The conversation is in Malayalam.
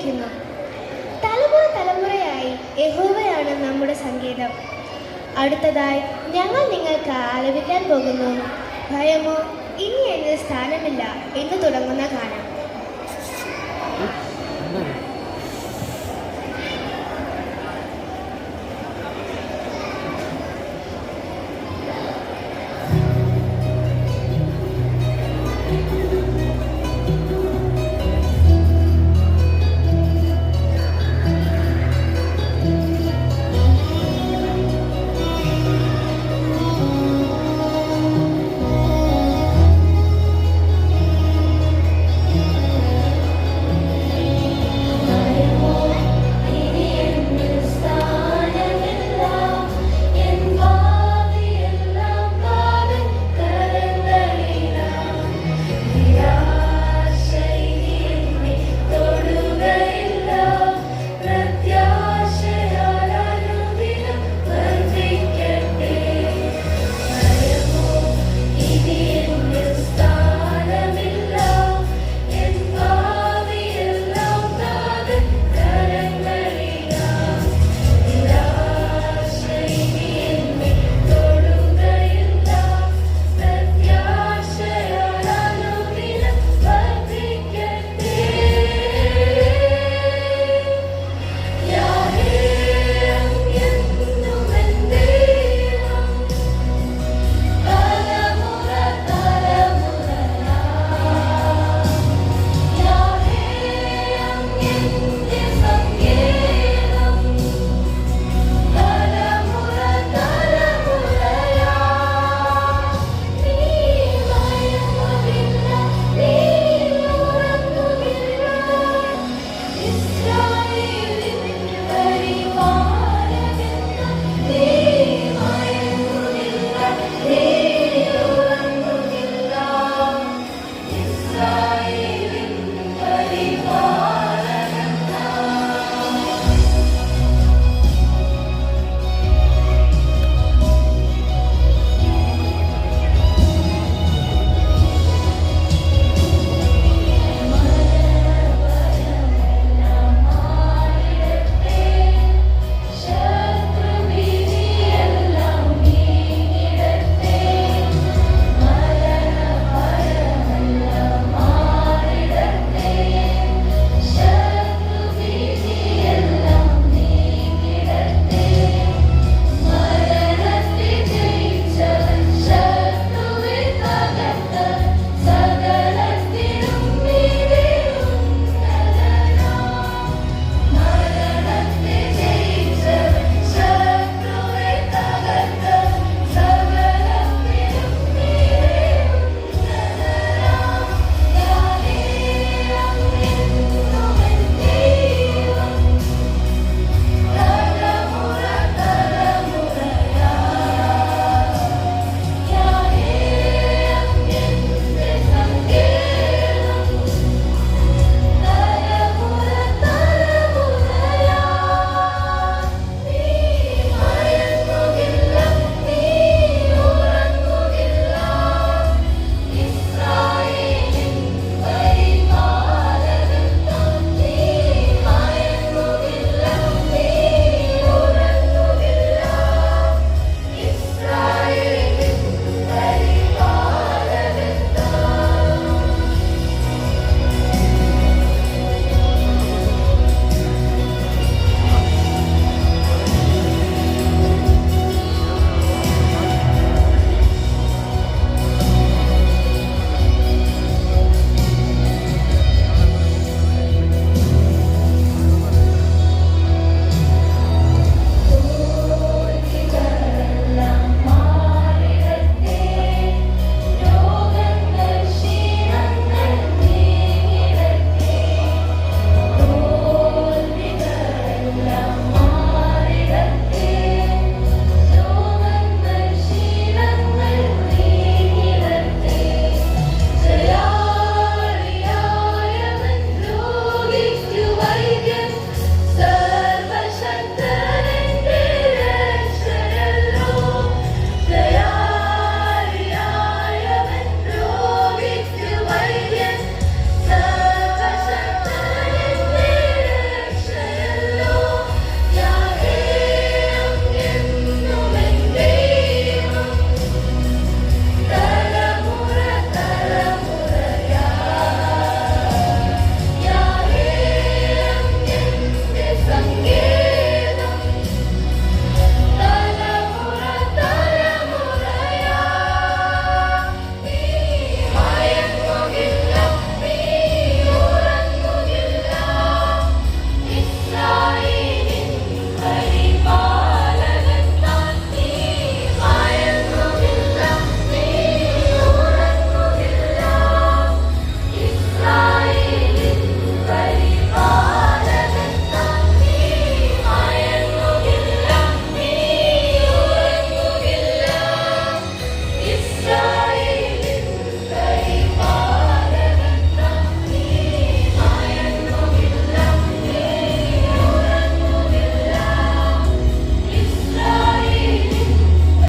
വിളിക്കുന്നു തലമുറ തലമുറയായി യഹോവയാണ് നമ്മുടെ സംഗീതം അടുത്തതായി ഞങ്ങൾ നിങ്ങൾക്ക് ആലപിക്കാൻ പോകുന്നു. ഭയമോ? ഇനി എന്ന സ്ഥാനമില്ല എന്ന് തുടങ്ങുന്ന ഗാനം.